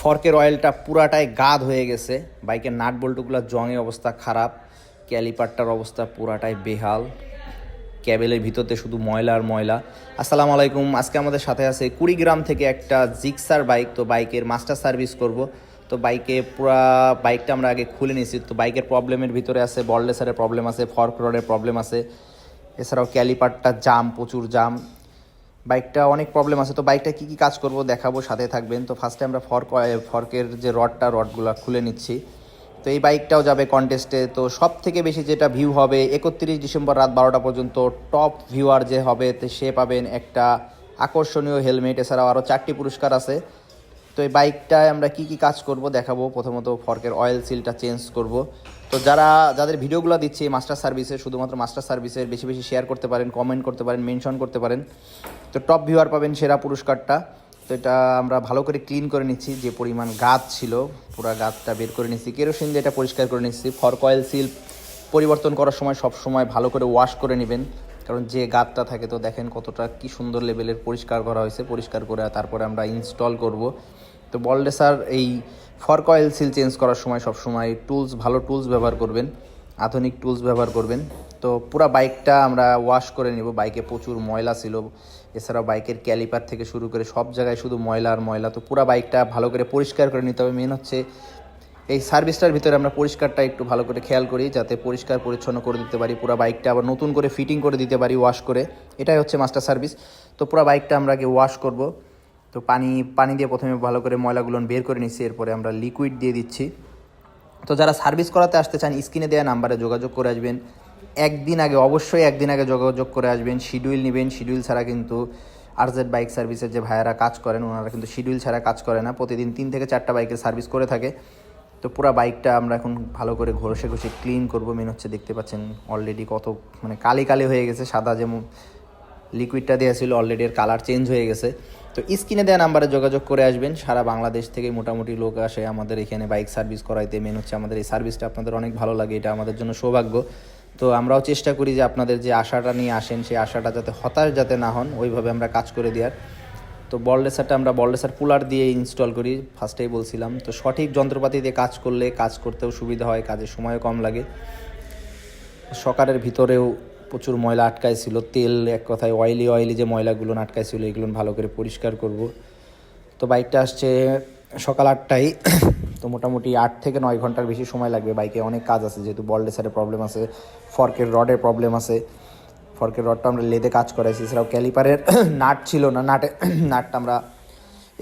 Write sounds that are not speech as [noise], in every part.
ফর্কের অয়েলটা পুরাটাই গাদ হয়ে গেছে। বাইকের নাট বল্টুগুলোর জঙের অবস্থা খারাপ, ক্যালিপারটার অবস্থা পুরাটাই বেহাল। ক্যাবেলের ভিতরতে শুধু ময়লা আর ময়লা। আসসালামু আলাইকুম, আজকে আমাদের সাথে আছে কুড়িগ্রাম থেকে একটা জিক্সার বাইক, তো বাইকের মাস্টার সার্ভিস করব। তো বাইকে পুরা বাইকটা আমরা আগে খুলে নিয়েছি। তো বাইকের প্রবলেমের ভিতরে আছে বললেসারের প্রবলেম আছে, ফর্ক রডের প্রবলেম আছে। এছাড়াও ক্যালিপারটা জাম, প্রচুর জাম। বাইকটা অনেক প্রবলেম আছে। তো বাইকটা কী কী কাজ করব দেখাবো, সাথে থাকবেন। তো ফার্স্টে আমরা ফর্ক ফর্কের যে রডটা, রডগুলো খুলে নিচ্ছি। তো এই বাইকটাও যাবে কন্টেস্টে তো সব থেকে বেশি যেটা ভিউ হবে, একত্রিশ ডিসেম্বর রাত বারোটা পর্যন্ত টপ ভিউয়ার যে হবে সে পাবেন একটা আকর্ষণীয় হেলমেট এছাড়াও আরও চারটি পুরস্কার আছে। তো এই বাইকটায় আমরা কি কি কাজ করব দেখাবো। প্রথমত ফর্কের অয়েল সিলটা চেঞ্জ করব। তো যারা, যাদের ভিডিওগুলো দিচ্ছি মাস্টার সার্ভিসে শুধুমাত্র মাস্টার সার্ভিসের বেশি বেশি শেয়ার করতে পারেন কমেন্ট করতে পারেন মেনশন করতে পারেন। তো টপ ভিউয়ার পাবেন সেরা পুরস্কারটা। তো এটা আমরা ভালো করে ক্লিন করে নিচ্ছি, যে পরিমাণ গাছ ছিল, পুরো গাছটা বের করে নিচ্ছি। কেরোসিন দিয়ে এটা পরিষ্কার করে নিচ্ছি। ফর্ক অয়েল সিল পরিবর্তন করার সময় সব সময় ভালো করে ওয়াশ করে নেবেন। কারণ যে গাতটা থাকে, তো দেখেন কতটা কি সুন্দর লেভেলের পরিষ্কার করা হয়েছে। পরিষ্কার করে তারপরে আমরা ইনস্টল করব। তো বলডেসার এই ফর্ক অয়েল সিল চেঞ্জ করার সময় সব সময় টুলস ভালো টুলস ব্যবহার করবেন। আধুনিক টুলস ব্যবহার করবেন। তো পুরো বাইকটা আমরা ওয়াশ করে নিব। বাইকে প্রচুর ময়লা ছিল। এছাড়াও বাইকের ক্যালিপার থেকে শুরু করে সব জায়গায় শুধু ময়লা আর ময়লা। তো পুরো বাইকটা ভালো করে পরিষ্কার করে নিতে হবে। মেন হচ্ছে এই সার্ভিসটার ভিতরে আমরা পরিষ্কারটা একটু ভালো করে খেয়াল করি, যাতে পরিষ্কার পরিচ্ছন্ন করে দিতে পারি। পুরো বাইকটা আবার নতুন করে ফিটিং করে দিতে পারি ওয়াশ করে। এটাই হচ্ছে মাস্টার সার্ভিস তো পুরো বাইকটা আমরা আগে ওয়াশ করব। তো পানি পানি দিয়ে প্রথমে ভালো করে ময়লাগুলো বের করে নিচ্ছি। এরপরে আমরা লিকুইড দিয়ে দিচ্ছি। তো যারা সার্ভিস করাতে আসতে চান, স্ক্রিনে দেওয়া নাম্বারে যোগাযোগ করে আসবেন। একদিন আগে, অবশ্যই একদিন আগে যোগাযোগ করে আসবেন। শিডিউল নেবেন। শিডিউল ছাড়া কিন্তু আরজেড বাইক সার্ভিসের যে ভাইয়ারা কাজ করেন, ওনারা কিন্তু শিডিউল ছাড়া কাজ করে না। প্রতিদিন তিন থেকে চারটা বাইকের সার্ভিস করে থাকে। তো পুরো বাইকটা আমরা এখন ভালো করে ঘষে ঘষে ক্লিন করব। মেন হচ্ছে দেখতে পাচ্ছেন অলরেডি কত মানে কালি কালি হয়ে গেছে। সাদা যেমন লিকুইডটা দেওয়া ছিল অলরেডি এর কালার চেঞ্জ হয়ে গেছে। তো স্ক্রিনে দেওয়া নাম্বারে যোগাযোগ করে আসবেন। সারা বাংলাদেশ থেকে মোটামুটি লোক আসে আমাদের এখানে বাইক সার্ভিস করাইতে। মেন হচ্ছে আমাদের এই সার্ভিসটা আপনাদের অনেক ভালো লাগে। এটা আমাদের জন্য সৌভাগ্য। তো আমরাও চেষ্টা করি যে আপনাদের যে আশাটা নিয়ে আসেন, সেই আশাটা যাতে হতাশ যাতে না হন, ওইভাবে আমরা কাজ করে দেওয়ার। তো বললেসারটা আমরা বললেসার পুলার দিয়ে ইনস্টল করি ফার্স্টেই বলছিলাম। তো সঠিক যন্ত্রপাতি দিয়ে কাজ করলে কাজ করতেও সুবিধা হয় কাজের সময়ও কম লাগে। সকারের ভিতরেও প্রচুর ময়লা আটকাইছিল, তেল এক কথায় অয়েলি অয়েলি যে ময়লাগুলো আটকাইছিল, এগুলো ভালো করে পরিষ্কার করব। তো বাইকটা আসছে সকাল আটটায়। তো মোটামুটি আট থেকে নয় ঘণ্টার বেশি সময় লাগবে বাইকে, অনেক কাজ আছে, যেহেতু বলডেসারের প্রবলেম আছে ফর্কের রডের প্রবলেম আছে। ফর্কের রডটা আমরা লেদে কাজ করাইছি, এছাড়াও ক্যালিপারের [clears throat] নাট ছিল না, নাটে [clears throat] নাটটা আমরা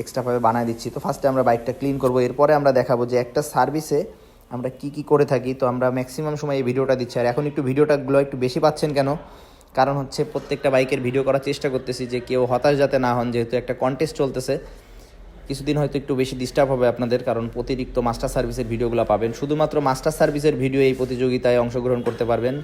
এক্সট্রাভাবে বানায় দিচ্ছি। তো ফার্স্টে আমরা বাইকটা ক্লিন করব, এরপরে আমরা দেখাবো যে একটা সার্ভিসে আমরা কি কি করে থাকি। তো আমরা ম্যাক্সিমাম সময় এই ভিডিওটা দিচ্ছি, আর এখন একটু ভিডিওটাগুলো একটু বেশি পাচ্ছেন কেন? কারণ হচ্ছে প্রত্যেকটা বাইকের ভিডিও করার চেষ্টা করতেছি যে কেউ হতাশ যাতে না হন, যেহেতু একটা কন্টেস্ট চলতেছে। কিছুদিন হয়তো একটু বেশি ডিস্টার্ব হবে আপনাদের, কারণ অতিরিক্ত মাস্টার সার্ভিসের ভিডিওগুলো পাবেন। শুধুমাত্র মাস্টার সার্ভিসের ভিডিও এই প্রতিযোগিতায় অংশগ্রহণ করতে পারবেন।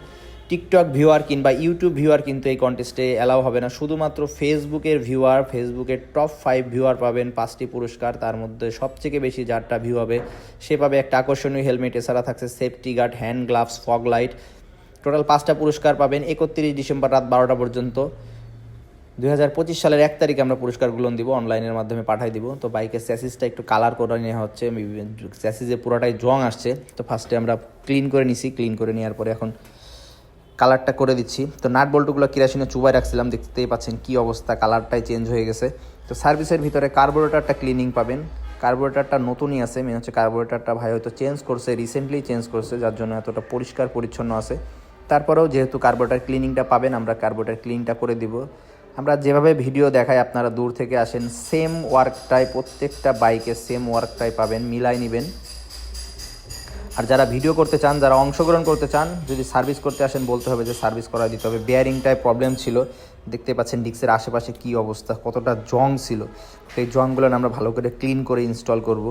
টিকটক ভিউয়ার কিংবা ইউটিউব ভিউয়ার কিন্তু এই কন্টেস্টে অ্যালাউ হবে না। শুধুমাত্র ফেসবুকের ভিউয়ার ফেসবুকের টপ ফাইভ ভিউয়ার পাবেন পাঁচটি পুরস্কার। তার মধ্যে সবথেকে বেশি যারটা ভিউ হবে, সে পাবে একটা আকর্ষণীয় হেলমেট এছাড়া থাকছে safety guard hand gloves fog light total পাঁচটা পুরস্কার পাবেন একত্রিশ ডিসেম্বর রাত বারোটা পর্যন্ত। দুই হাজার পঁচিশ সালের এক তারিখে আমরা পুরস্কারগুলো দিব অনলাইনের মাধ্যমে পাঠাই দিব। তো বাইকের স্যাসিসটা একটু কালার করে নেওয়া হচ্ছে স্যাসিসে পুরোটাই জং আসছে। তো ফার্স্টে আমরা ক্লিন করে নিছি ক্লিন করে নেওয়ার পরে এখন কালারটা করে দিচ্ছি। তো নাট বল্টুগুলো কিরাসিনে চুবাই রাখছিলাম, দেখতেই পাচ্ছেন কি অবস্থা কালারটাই চেঞ্জ হয়ে গেছে। তো সার্ভিসের ভিতরে কার্বোরেটারটা ক্লিনিং পাবেন। কার্বোরেটারটা নতুনই আছে মেন হচ্ছে কার্বোরেটারটা ভাই হয়তো চেঞ্জ করছে রিসেন্টলি চেঞ্জ করছে, যার জন্য এতটা পরিষ্কার পরিচ্ছন্ন আছে। তারপরেও যেহেতু কার্বোরেটার ক্লিনিংটা পাবেন, আমরা কার্বোরেটার ক্লিনটা করে দিব। আমরা যেভাবে ভিডিও দেখাই, আপনারা দূর থেকে আসেন সেম ওয়ার্কটাই প্রত্যেকটা বাইকে সেম ওয়ার্কটাই পাবেন, মিলাই নেবেন। আর যারা ভিডিও করতে চান, যারা অংশগ্রহণ করতে চান, যদি সার্ভিস করতে আসেন, বলতে হবে যে সার্ভিস করা দিতে হবে। বেয়ারিংটায় প্রবলেম ছিল, দেখতে পাচ্ছেন ডিক্সের আশেপাশে কি অবস্থা, কতটা জং ছিল। সেই জংগুলো আমরা ভালো করে ক্লিন করে ইনস্টল করব।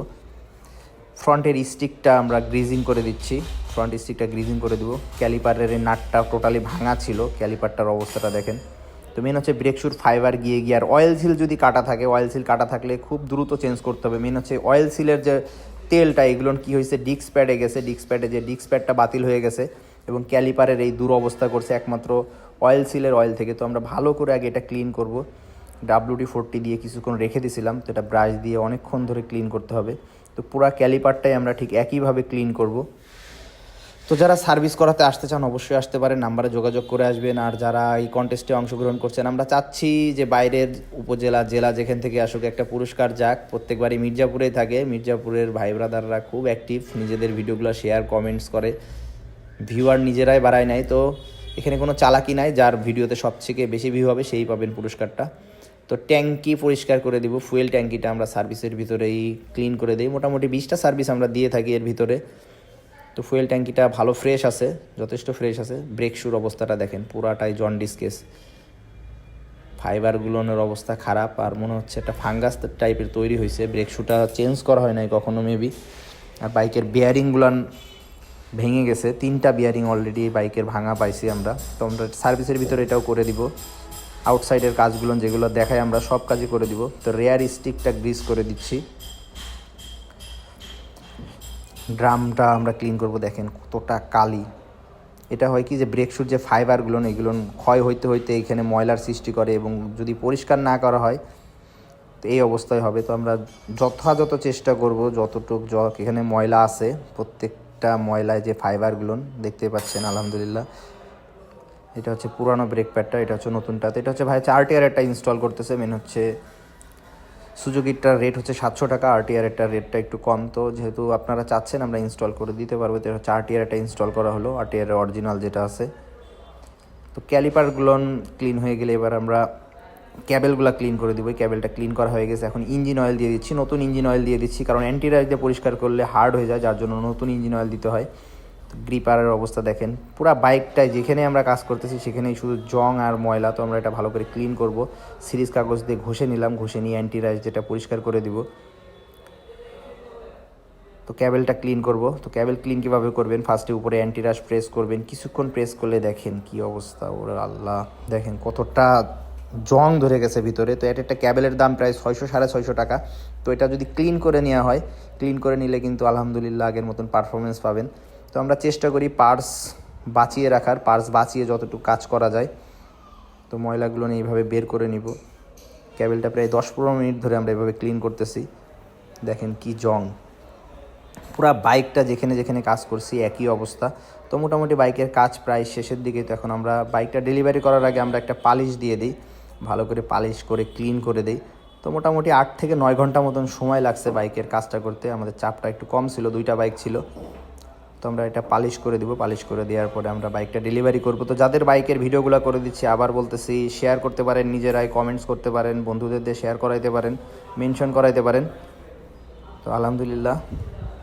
ফ্রন্টের স্টিকটা আমরা গ্রিজিং করে দিচ্ছি। ফ্রন্ট স্টিকটা গ্রিজিং করে দেবো। ক্যালিপারের নাটটা টোটালি ভাঙা ছিল। ক্যালিপারটার অবস্থাটা দেখেন। তো মেন হচ্ছে ব্রেক শুর ফাইবার গিয়ে গিয়ে আর অয়েল সিল যদি কাটা থাকে অয়েল সিল কাটা থাকলে খুব দ্রুত চেঞ্জ করতে হবে। মেন হচ্ছে অয়েল সিলের যে তেলটা এগুলো কি হয়েছে? ডিক্স প্যাডে গেছে। ডিক্স প্যাডে যে ডিক্স প্যাডটা বাতিল হয়ে গেছে এবং ক্যালিপারের এই দুরবস্থা করছে একমাত্র অয়েল সিলের অয়েল থেকে। তো আমরা ভালো করে আগে এটা ক্লিন করব। ডাব্লিউডি ফোরটি দিয়ে কিছুক্ষণ রেখে দিয়েছিলাম তো এটা ব্রাশ দিয়ে অনেকক্ষণ ধরে ক্লিন করতে হবে। তো পুরা ক্যালিপারটাই আমরা ঠিক একইভাবে ক্লিন করব। তো যারা সার্ভিস করাতে আসতে চান, অবশ্যই আসতে পারেন নাম্বারে যোগাযোগ করে আসবেন। আর যারা এই কন্টেস্টে অংশগ্রহণ করছেন, আমরা চাচ্ছি যে বাইরের উপজেলা, জেলা যেখান থেকে আসুক, একটা পুরস্কার যাক। প্রত্যেকবারই মির্জাপুরেই থাকে। মির্জাপুরের ভাই ব্রাদাররা খুব অ্যাক্টিভ নিজেদের ভিডিওগুলো শেয়ার কমেন্টস করে। ভিউয়ার নিজেরাই বাড়ায় নেয়। তো এখানে কোনো চালাকি নাই, যার ভিডিওতে সবথেকে বেশি ভিউ হবে, সেই পাবেন পুরস্কারটা। তো ট্যাঙ্কি পরিষ্কার করে দিব ফুয়েল ট্যাঙ্কিটা আমরা সার্ভিসের ভিতরেই ক্লিন করে দিই। মোটামুটি বিশটা সার্ভিস আমরা দিয়ে থাকি এর ভিতরে। তো ফুয়েল ট্যাঙ্কিটা ভালো ফ্রেশ আছে, যথেষ্ট ফ্রেশ আছে। ব্রেক শুর অবস্থাটা দেখেন, পুরাটাই জন্ডিস কেস। ফাইবারগুলোর অবস্থা খারাপ, আর মনে হচ্ছে একটা ফাঙ্গাস টাইপের তৈরি হয়েছে। ব্রেক শুটা চেঞ্জ করা হয় নাই কখনো, মেবি। আর বাইকের বিয়ারিংগুলান ভেঙে গেছে। তিনটা বিয়ারিং অলরেডি বাইকের ভাঙা পাইছি আমরা। তো আমরা সার্ভিসের ভিতরে এটাও করে দিব। আউটসাইডের কাজগুলো যেগুলো দেখাই আমরা, সব কাজই করে দিব। তো রেয়ার স্টিকটা গ্রিস করে দিচ্ছি। ড্রামটা আমরা ক্লিন করব, দেখেন কতটা কালি। এটা হয় কি যে ব্রেক শুট যে ফাইবারগুলো এগুলো ক্ষয় হইতে হইতে এখানে ময়লার সৃষ্টি করে এবং যদি পরিষ্কার না করা হয়, তো এই অবস্থায় হবে। তো আমরা যথাযথ চেষ্টা করব, যতটুক য, এখানে ময়লা আছে, প্রত্যেকটা ময়লায় যে ফাইবারগুলো দেখতে পাচ্ছেন, আলহামদুলিল্লাহ। এটা হচ্ছে পুরানো ব্রেক প্যাডটা এটা হচ্ছে নতুনটাতে এটা হচ্ছে ভাই, হচ্ছে আরটিআর একটা ইনস্টল করতেছে মেন হচ্ছে সুজুকিটার রেট হচ্ছে সাতশো টাকা আরটিআর এর রেটটা একটু কম। তো যেহেতু আপনারা চাচ্ছেন, আমরা ইনস্টল করে দিতে পারব। তো হচ্ছে আরটিআর একটা ইনস্টল করা হলো। আরটিআর অরিজিনাল যেটা আছে। তো ক্যালিপারগুলো ক্লিন হয়ে গেলে এবার আমরা ক্যাবেলগুলো ক্লিন করে দিব। ক্যাবেলটা ক্লিন করা হয়ে গেছে। এখন ইঞ্জিন অয়েল দিয়ে দিচ্ছি। নতুন ইঞ্জিন অয়েল দিয়ে দিচ্ছি। কারণ অ্যান্টিরাইজ দিয়ে পরিষ্কার করলে হার্ড হয়ে যায়। যার জন্য নতুন ইঞ্জিন অয়েল দিতে হয়। গ্রিপারের অবস্থা দেখেন। পুরা বাইকটায় যেখানে আমরা কাজ করতেছি সেখানেই শুধু জং আর ময়লা, তো আমরা এটা ভালো করে ক্লিন করব। সিরিজ কাগজ দিয়ে ঘষে নিলাম, ঘষে নিয়ে অ্যান্টিরাইজ যেটা পরিষ্কার করে দিব। তো ক্যাবেলটা ক্লিন করব। তো ক্যাবেল ক্লিন কীভাবে করবেন? ফার্স্টে উপরে অ্যান্টিরাস প্রেস করবেন। কিছুক্ষণ প্রেস করলে দেখেন কি অবস্থা, ওরে আল্লাহ। দেখেন কতটা জং ধরে গেছে ভিতরে। তো এটা একটা ক্যাবেলের দাম প্রায় ছয়শো, সাড়ে ছয়শো টাকা। তো এটা যদি ক্লিন করে নেওয়া হয় ক্লিন করে নিলে কিন্তু আলহামদুলিল্লাহ আগের মতন পারফরমেন্স পাবেন। তো আমরা চেষ্টা করি পার্স বাঁচিয়ে রাখার পার্স বাঁচিয়ে যতটুকু কাজ করা যায়। তো ময়লাগুলো নিয়ে এইভাবে বের করে নিব। ক্যাবেলটা প্রায় দশ পনেরো মিনিট ধরে আমরা এভাবে ক্লিন করতেছি। দেখেন কি জং। পুরা বাইকটা যেখানে যেখানে কাজ করছি একই অবস্থা। তো মোটামুটি বাইকের কাজ প্রায় শেষের দিকে। তো এখন আমরা বাইকটা ডেলিভারি করার আগে আমরা একটা পালিশ দিয়ে দিই। ভালো করে পালিশ করে ক্লিন করে দিই। তো মোটামুটি আট থেকে নয় ঘণ্টা মতন সময় লাগছে বাইকের কাজটা করতে। আমাদের চাপটা একটু কম ছিল, দুইটা বাইক ছিল। তো আমরা এটা পালিশ করে দিব, পালিশ করে দেওয়ার পরে আমরা বাইকটা ডেলিভারি করব। তো যাদের বাইকের ভিডিওগুলো করে দিচ্ছি, আবার বলতেছি শেয়ার করতে পারেন, নিজেরাই কমেন্টস করতে পারেন, বন্ধুদের দিয়ে শেয়ার করাইতে পারেন মেনশন করাইতে পারেন। তো আলহামদুলিল্লাহ,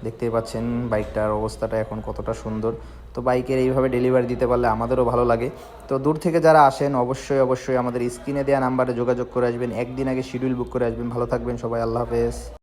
দেখতেই পাচ্ছেন বাইকটার অবস্থাটা এখন কতটা সুন্দর। তো বাইকের এইভাবে ডেলিভারি দিতে পারলে আমাদেরও ভালো লাগে। তো দূর থেকে যারা আসেন, অবশ্যই অবশ্যই আমাদের স্ক্রিনে দেওয়া নাম্বারে যোগাযোগ করে আসবেন। একদিন আগে শিডিউল বুক করে আসবেন। ভালো থাকবেন সবাই, আল্লাহ হাফেজ।